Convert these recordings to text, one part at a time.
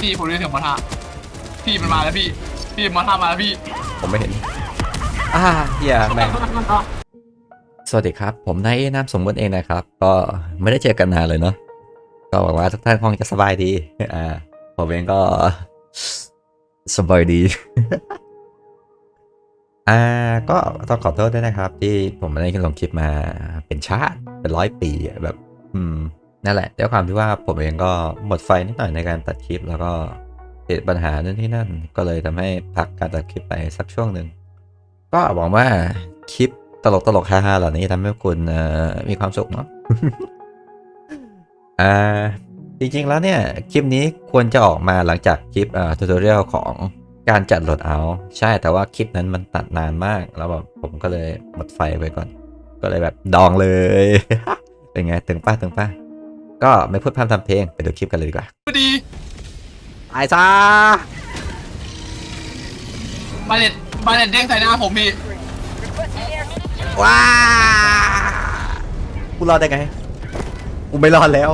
พี่ผมได้เสียงมอท่าพี่มันมาแล้วพี่ พี่มอท่ามาแล้วพี่ผมไม่เห็นอ่าเฮียแม่งสวัสดีครับ ผมนายเอนามสมบูรณ์เองนะครับ ก็ไม่ได้เจอกันนานเลยเนาะก็หวังว่าทุกท่านคงจะสบายดีอ่าผมเองก็สบายดี อ่า ก็ต้องขอโทษด้วยนะครับ ที่ผมไม่ได้ลงคลิปมาเป็นชาติเป็นร้อยปีแบบ อืม นั่นแหละด้วยความที่ว่าผมเองก็หมดไฟนิดหน่อยในการตัดคลิป แล้วก็ติดปัญหานั่นที่นั่น ก็เลยทำให้พักการตัดคลิปไปสักช่วงหนึ่งก็หวังว่าคลิปตลกตลกๆฮาๆเหล่านี้ทำให้คุณมีความสุขเนาะอ่าจริงๆแล้วเนี่ย คลิปนี้ควรจะออกมาหลังจากคลิปอ่าทูตอเรียลของการจัดโหลดเอา ใช่แต่ว่าคลิปนั้นมันตัดนานมาก แล้วแบบผมก็เลยหมดไฟไปก่อน ก็เลยแบบดองเลย เป็นไงตึงป้าตึงป้า ก็ไม่พูดพร่ำทำเพลงไปดูคลิปกันเลยดีกว่าพอดีไอ้ซ่าบาเลตบาเลตเด้งใส่หน้าผมพี่ว้ากูรอดได้ไงกูไม่รอดแล้ว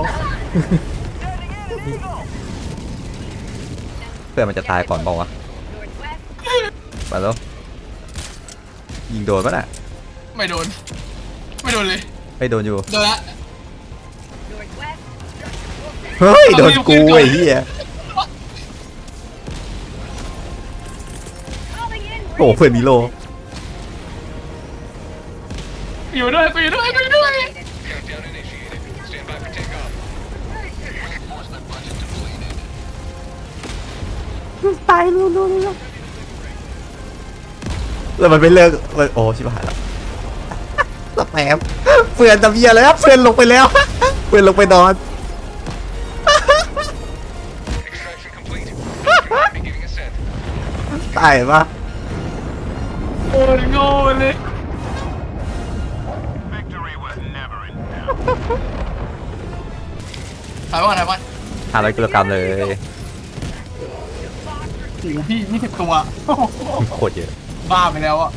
เพื่อนมันจะตายก่อนบอกวะมาแล้วยิงโดนปะน่ะไม่โดน ไม่โดนเลยไม่โดนอยู่ โดนละ เฮ้ย โดนกูไอ้เหี้ยโอ้เพื่อนนิโล อยู่ด้วยกูอยู่ด้วยกูอยู่ด้วยตายรู้รู้รู้แล้วมันไม่เลิกมันโอ้ชิบหายแล้วสแปมเพื่อนตะเบียแล้วเพื่อนลงไปแล้ว เพื่อนลงไปนอน ตายปะโอ้ยโง่เลยถ่ายว่าถ่ายว่าห้าร้อยกิโลกรัมเลยโอ้โหพี่ยี่สิบตัวโคตรเยอะบ้าไปแล้วอะ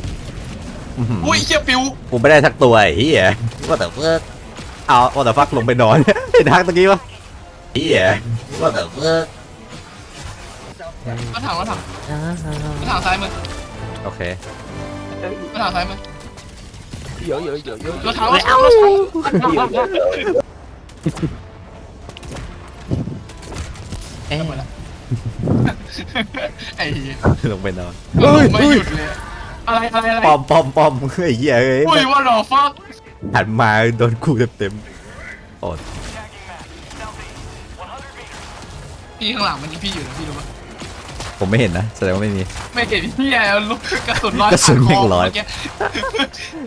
อื้อหืออุ้ยเชี่ยปิวกูไม่ได้สักตัวไอ้เหี้ยว่าแต่เพื่อเอาว่าแต่ฟักลงไปนอน เห็นทักตะกี้ปะเหี้ยว่าแต่เพื่อ มาถามมาถามมาถามซ้ายมือโอเคมาถามซ้ายมือเยอะเยอะเยอะเยอะรถเท้ารถเท้ารถเท้าหมดละไอ้เหี้ยลงไปนอนลงไม่หยุดเลยอะไรอะไรอะไรปอมปอมปอมไอ้เหี้ยเอ้ยอุ้ยว่าหรอฟักหันมาโดนกูเต็มๆโอ้พี่ข้างหลังมันยิงพี่อยู่นะพี่รู้ปะ ผมไม่เห็นนะแสดงว่าไม่มี ไม่เห็นพี่แอลลูกกระสุนลอยกระสุนแม่งลอย ผ่านค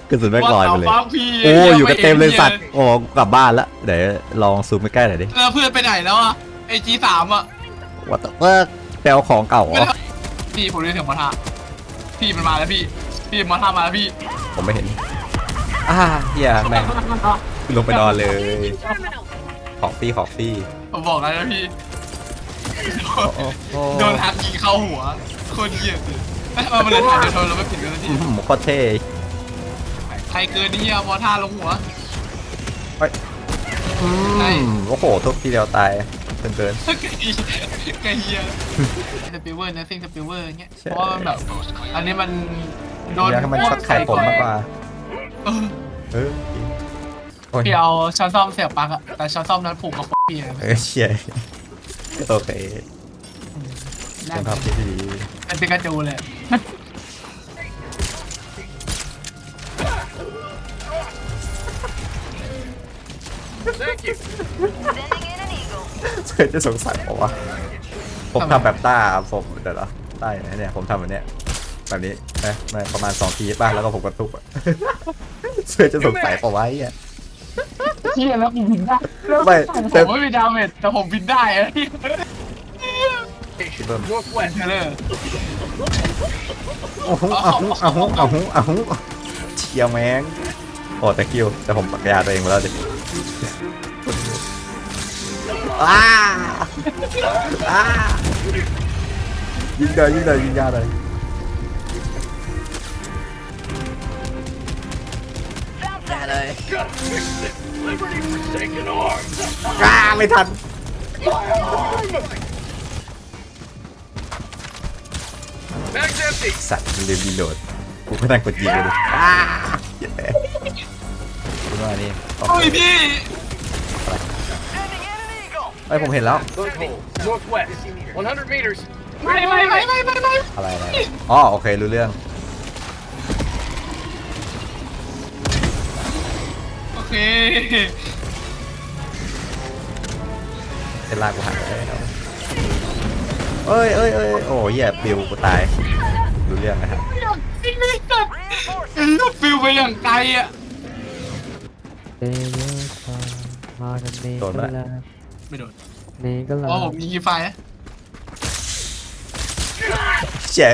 กระสุนแม่งลอยไปเลย ว่าอาฟักพี่โอ้อยู่กันเต็มเลยสัตว์โอ้กลับบ้านละเดี๋ยวลองซูมใกล้ๆหน่อยดิเออเพื่อนไปไหนแล้วอะไอจีสามอะว่าแต่ว่าแปลของเก่าเหรไม่อได้พี่ผมได้เสียงมอท่าพี่มันมาแล้วพี่ พี่มอท่ามาแล้วพี่ผมไม่เห็นอ่าเฮียแม่งลงไปนอนเลยของฟรีของฟรีผมบอกแล้วนะพี่โอ้โหโดนหักยิง เข้าหัวโคนเหี้ยเลยไม่เอามาเลยถ่ายเดี๋ยวโทรเราไม่ผิดกันสักทีอื้อหือโคตรเท่ใครเกินนี่อะมอท่าลงหัว อืมโอ้โหทุบทีเดียวตายเกินเกิน ไกเหี้ยไกเฮียสปิลเวอร์นะซิงสปิลเวอร์เงี้ยใช่ เพราะว่ามันแบบอันนี้มันโดนอยากให้มันช็อตไข่ผมมากกว่าเออเออจริงโอ้ยพี่เอาช้อนซ่อมเสียบปลั๊กอะแต่ช้อนซ่อมนั้นผูกกับ พี่นะเออเชียโอเค ได้เป็นภาพที่ดีเป็นปิกาจูเลยเคยจะสงสัยผมว่าผมทำแบบต้าผมเดี๋ยวเหรอต้าอย่างนี้เนี่ยผมทำแบบเนี้ยแบบนี้นะมาประมาณสองทีบ้างแล้วก็ผมกระทุบอะเคยจะสงสัยผมว่าไอ้เหี้ยเชี่ยแล้วผมบินได้ไม่แต่ผมไม่มีดาเมจแต่ผมบินได้อะพี่ เบิ่มแหวนเทเลอร์อ้หูอ้หูอ้หูอ้หูอ้หูเชียร์แมงโอ้แต่คิวแต่ผมปักยาตัวเองมาแล้วดิอ้าอ้ายิงเลยยิงเลยยิงยาเลยยาเลยอ้าไม่ทัน สัตว์ลืมรีโหลดกูก็นั่งกดยิงเลยดิอ้าเหี้ยคุณว่านี่ออกโอ้ยพี่เอ้ยผมเห็นแล้ว Those hole. Northwest. 100 meters. ไม่ไม่ไม่ไม่ไม่ไม่อะไรอะไรอ๋อโอเครู้เรื่อง โอเคเส้นลากกูหายไปแล้ว เอ้ยเอ้ยเอ้ยโอ้ยแย่ปิวกูตายรู้เรื่องนะครับจริงเลยจัดลูกฟิวไปอย่างไกลอะโดนไหมไม่โดนนี่ก็เพราะผมมีไฟนะเจ๊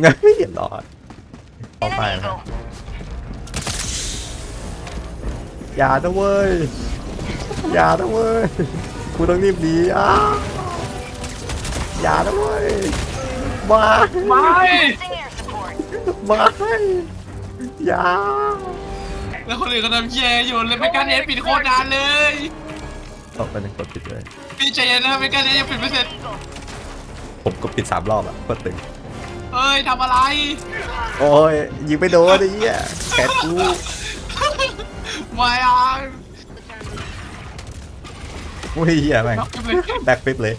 เงยหลอดเอไปนะอย่านะเว้ยอย่านะเว้ย กูต้องรีบหนีอ้าอย่านะเว้ยมาไม่มาอย่าแล้วคนอื่นก็ทำแย่อยู่เลยไม่กล้าเนสปิดโคตรนานเลยต้องไปหนึ่งกดปิดเลยพี่ใจเย็นนะไม่กล้าเนสยังปิดไม่เสร็จผมกดปิดสามรอบอะกดตึงเอ้ยทำอะไร โอ้ยยิงไปโดนไอ้เหี้ยแขนกูไม่อะ อุ้ยเหี้ยแม่งรับเลยแบ็คฟลิปเลย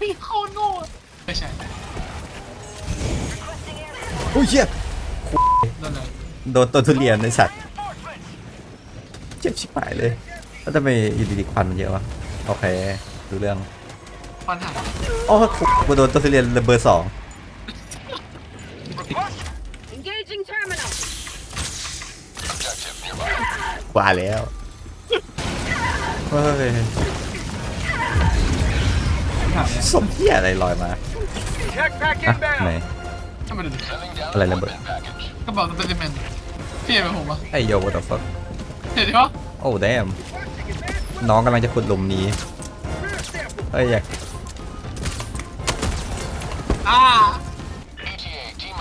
พี่โคตรโง่ไม่ใช่อุ้ยเหี้ยนั่นแหละโดนต้นทุเรียนในสัตว์เจ็บชิบหายเลยแล้วทำไมอยู่ดีๆควันมันเยอะวะโอเคดูเรื่องปัญหาโอ้กูโดนต้นทุเรียนระเบอร์สอง Engaging terminal. กว่าแล้ว เฮ้ยปัญหาเนี่ยสมเหี้ยอะไรลอยมา Tech pack อะไหน inbound. ทำไมดูดิอะไรระเบิดกระเป๋าสเปซิเมนพี่เห็นไหมผมปะไอ้โย what the fuck เห็นปะโอ้ damn น้องกำลังจะขุดหลุมนี้เอ้ยอยากอ่า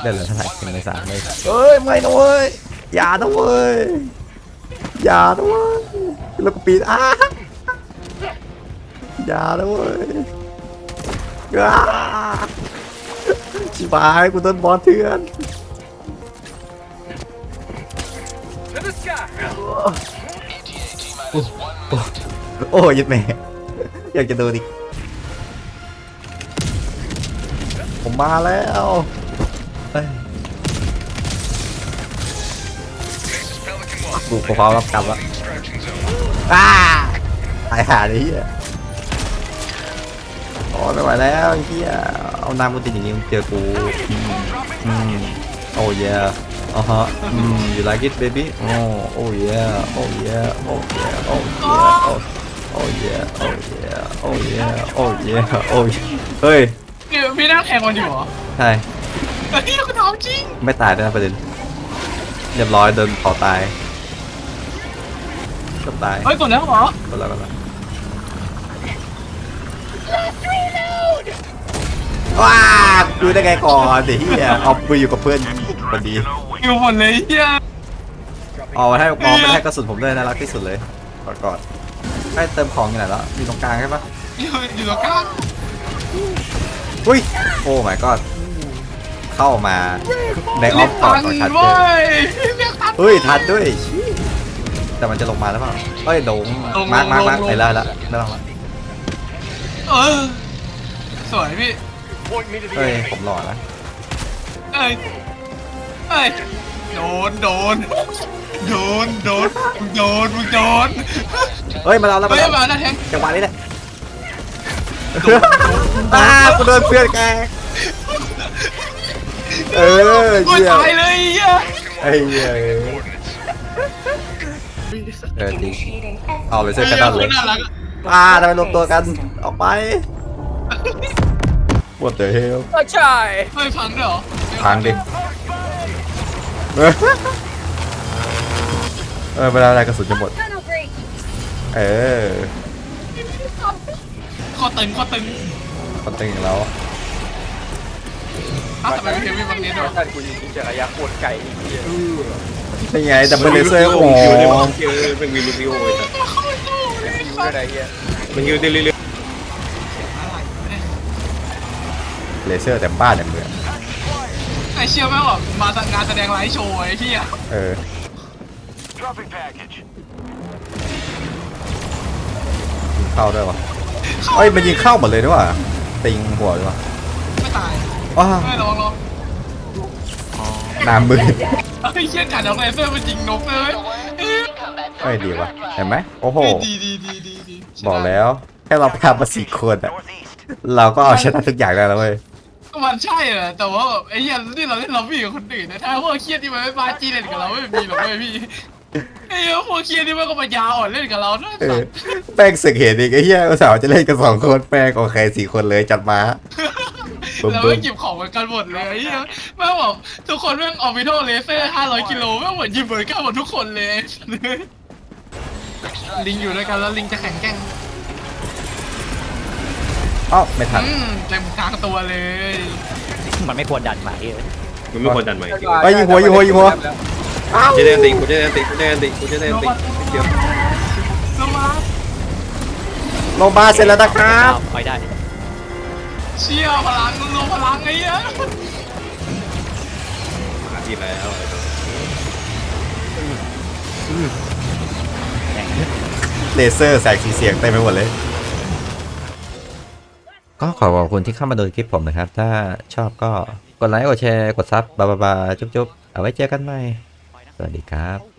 เล่นเหรอถ้าถ่ายเป็นในสามเลยเอ้ยไม่นะเว้ยอย่านะเว้ยอย่านะเว้ยแล้วก็ปีนอ้า อย่านะเว้ยอ้าชิบหายกูโดนบอลเถื่อน To the sky. โอ้ยยัดแม่อยากจะดูดิผมมาแล้วเอ้ยกูพร้อมรับกรรมแล้วอ้าตายหาเลยเฮีย อ้ยไม่ไหวแล้วไอ้เฮียเอาน้ำกูติดอย่างนี้มึงเจอกูอืมอืมโอ้ยอ่าฮะอืม you like it baby โอ้โอ้ยโอ้ยโอ้ยโอ้ยโอ้ยโอ้ยโอ้ยโอ้ยโอ้ยเฮ้ยพี่พี่นั่งแข่งกันอยู่เหรอใช่เฮ้ยคุณถามจริงไม่ตายด้วยนะประเด็นเรียบร้อยโดนเผาตายเกับตายเฮ้ยกดแล้วเหรอก็แล้วก็แล้ว ว้าดูได้ไงก่อนเดี๋ยวเฮียเอาไปอยู่กับเพื่อนพอดีคิวหมดเลยเฮียเอามาให้มองไม่ให้กระสุนผมด้วยน่ารักที่สุดเลยกอดกอดให้เติมของอยู่ไหนแล้วอยู่ตรงกลางใช่ปะอยู่อยู่ตรงกลางอุ้ยโอ้ my god เข้ามาในอ้อมกอดของชัดเจเว้นยเรียกทันเฮ้ยทันด้วยชี้แต่มันจะลงมาแล้วเปล่าเอ้ยลงลงมาร์กมาร์กมาร์กลงไหนแล้วแล้วไม่ต้องละ เออสวยพี่ Point me to the เฮ้ย enemy. ผมหล่อนะเอ้ยเอ้ยโดนโดนโดนโดนมึงโดนมึงโดนเฮ้ย มาแล้วแล้วมาเฮ้ยแล้วมาแล้วแทงจังหวะนี้แหละอ้ากูโดนเพื่อนแกล้งเออกูเยี่ยมตายเลยเฮียไอ้เหี้ยเออดีเอาเลยเสื้อกันด้านเลยน่ารักอะ อ่าทำไมรวมตัวกัน ออกไป What the hell ใช่เฮ้ยพังด้วยเหรอพังดิเออเออเวลาอะไรกระสุนจะหมด Tunnel breach. เออข้อตึงข้อตึงคนตึงอย่างเราอ้าวทำไมไม่เห็นมีบางนี้ด้วยท่านกูยิงจากระยะโคตรไกลไอ้เหี้ยนี่ไงดับเบิลเลเซอร์โอ้โหเป็นวิดีโอเลยยิงไรเหี้ยมันยืนได้เรื่อยเลเซอร์เต็มบ้านเต็มเมืองไอเชี่ยแม่งแบบมาทำงานแสดงไลฟ์โชว์ไอ้เหี้ยเออ Dropping package. ยิงเข้าด้วยวะเอ้ยมันยิงเข้าหมดเลยด้วยวะติงหัวด้วยวะไม่ตายว้าเฮ้ยระวังระวังน้ำมือไอ้เชี่ยกัดเอาเลเซอร์มันยิงนกเลย เอ้ยเอ้ยดีวะเห็นไหมโอ้โห ดีดีดีดีดีบอกแล้วแค่เราพามาสี่คนอะเราก็เอาชนะทุกอย่างได้แล้วเว้ยก็มันใช่แหละแต่ว่าแบบไอ้เหี้ยนี่เราเล่นล็อบบี้กับคนอื่นนะถ้าพวกเครียดที่มันไม่บาจีเล่นกับเราไม่มีหรอกเว้ยพี่ไอ้เหี้ยพวกเครียดที่มันก็มายาอ่อนเล่นกับเราด้วยเอสัอตว์แป้งสึกเห็นอีกไอ้เหี้ยอุตส่าห์จะเล่นกันสองคนแป้งโอเคสี่คนเลยจัดมาบึ้มแล้วบึ้ไม่มเก็บของเหมือนกันหมดเลยไอ้เหี้ยแม่งบอกทุกคนแม่งออร์บิโทเลเซอร์500กิโลแม่งเหมือนยิงเหมือนกันหมดทุกคนเลย ลิงอยู่ด้วยกันแล้วลิงจะแข็งแกร่งเอ้าไม่ทันอืมเต็มกลางตัวเลยมันไม่ควรดันไหมมันไม่ควรดันใหม่จริงเอ้ยยิงหัวยิงหัวยิงหัวกูจะได้ตีกูจะได้ตีกูจะได้ตีกูจะได้ตีเดี๋ยวลงมาลงมาเสร็จแล้วนะครับไปได้เชี่ยพลังลงพลังไอ้เหี้ยอาทีแล้ว เลเซอร์แสงสีเสียงเต็มไปหมดเลย ก็ขอขอบคุณที่เข้ามาดูคลิปผมนะครับ ถ้าชอบก็กดไลค์ กดแชร์ กดซับบาบาบาจุ๊บๆ เอาไว้เจอกันใหม่ สวัสดีครับ